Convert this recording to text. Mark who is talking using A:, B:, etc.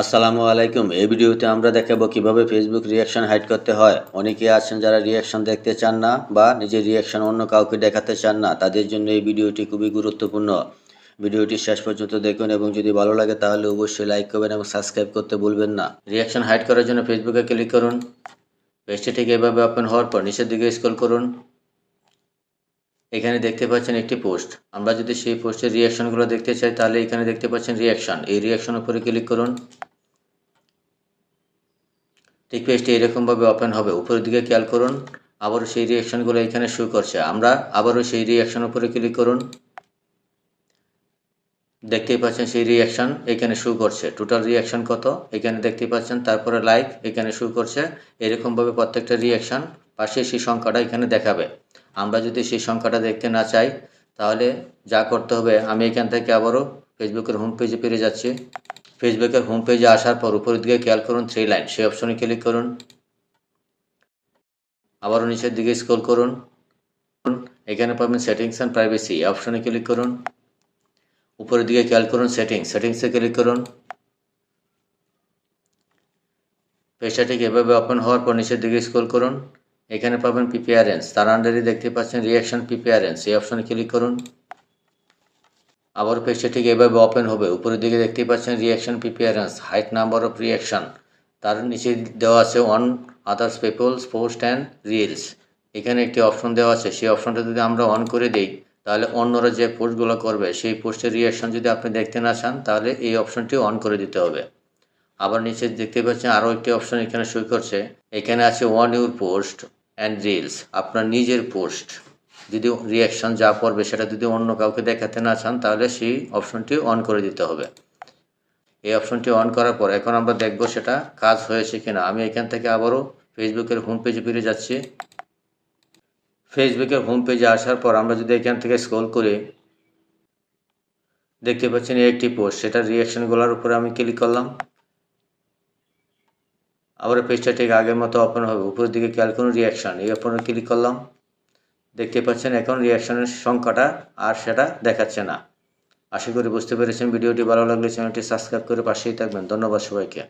A: আসসালামু আলাইকুম। এই ভিডিওতে আমরা দেখাবো কীভাবে ফেসবুক রিয়াকশন হাইড করতে হয়। অনেকে আছেন যারা রিয়াকশন দেখতে চান না বা নিজের রিয়াকশন অন্য কাউকে দেখাতে চান না, তাদের জন্য এই ভিডিওটি খুবই গুরুত্বপূর্ণ। ভিডিওটি শেষ পর্যন্ত দেখুন এবং যদি ভালো লাগে তাহলে অবশ্যই লাইক করবেন এবং সাবস্ক্রাইব করতে ভুলবেন না। রিয়াকশন হাইড করার জন্য ফেসবুকে ক্লিক করুন। পেজটি ঠিক এভাবে ওপেন হওয়ার পর নিচের দিকে স্ক্রল করুন। এখানে দেখতে পাচ্ছেন একটি পোস্ট আমরা যদি সেই পোস্টের রিয়াকশনগুলো দেখতে চাই তাহলে এখানে দেখতে পাচ্ছেন রিয়াকশন এই রিয়াকশন উপরে ক্লিক করুন। ঠিক পেজটি এরকমভাবে ওপেন হবে। উপরের দিকে খেয়াল করুন, আবারও সেই রিয়াকশনগুলো এখানে শো করছে। আমরা আবারও সেই রিয়াকশন উপরে ক্লিক করুন। দেখতেই পাচ্ছেন সেই রিয়াকশন এখানে শো করছে। টোটাল রিয়াকশন কত? এখানে দেখতেই পাচ্ছেন, তারপরে লাইক এখানে শো করছে। এরকমভাবে প্রত্যেকটা রিয়াকশন পাশে সেই সংখ্যাটা এখানে দেখাবে। আমরা যদি সেই সংখ্যাটা দেখতে না চাই, তাহলে যা করতে হবে, আমি এখান থেকে আবারও ফেসবুকের হোম পেজে ফিরে যাচ্ছি। ফেসবুকের হোম পেজে আসার পর উপরের দিকে খেয়াল করুন থ্রি লাইন সেই অপশনে ক্লিক করুন। আবারও নিচের দিকে স্ক্রল করুন। এখানে পাবেন সেটিংস অ্যান্ড প্রাইভেসি অপশনে ক্লিক করুন। উপরের দিকে খেয়াল করুন সেটিংস সেটিংসে ক্লিক করুন। পেজটা এভাবে ওপেন হওয়ার পর নিচের দিকে স্ক্রল করুন। এখানে পাবেন পিপিআরএন্স তার আন্ডারে দেখতে পাচ্ছেন রিয়াকশন পিপিআরএন্স এই অপশনে ক্লিক করুন। আবার পেজটা ঠিক এভাবে ওপেন হবে। উপরের দিকে দেখতেই পাচ্ছেন reaction preferences hide number of reaction তার নিচে দেওয়া আছে on others people's post and reels এখানে একটি অপশন দেওয়া আছে। সেই অপশনটা যদি আমরা অন করে দিই, তাহলে অন্যরা যে পোস্টগুলো করবে, সেই পোস্টের রিয়াকশন যদি আপনি দেখতে না চান, তাহলে এই অপশনটি অন করে দিতে হবে। আবার নিচে দেখতে পাচ্ছেন আরও একটি অপশন এখানে সই করছে। এখানে আছে on your post and reels আপনার নিজের পোস্ট যদি রিয়াকশন যা পড়বে সেটা যদি অন্য কাউকে দেখাতে না চান, তাহলে সেই অপশনটি অন করে দিতে হবে। এই অপশনটি অন করার পর এখন আমরা দেখব সেটা কাজ হয়েছে কিনা। আমি এখান থেকে আবারও ফেসবুকের হোম পেজে ফিরে যাচ্ছি। ফেসবুকের হোম পেজে আসার পর আমরা যদি এখান থেকে স্ক্রল করি, দেখতে পাচ্ছেন একটি পোস্ট সেটার রিয়াকশনগুলোর উপরে আমি ক্লিক করলাম। আবার পেজটা ঠিক আগের মতো ওপেন হবে। উপরের দিকে খেয়াল করুন রিয়াকশন এই ওপরে ক্লিক করলাম। দেখতে পাচ্ছেন এখন রিয়াকশনের সংখ্যাটা আর সেটা দেখাচ্ছে না। আশা করি বুঝতে পেরেছেন। ভিডিওটি ভালো লাগলে চ্যানেলটি সাবস্ক্রাইব করে পাশেই থাকবেন। ধন্যবাদ সবাইকে।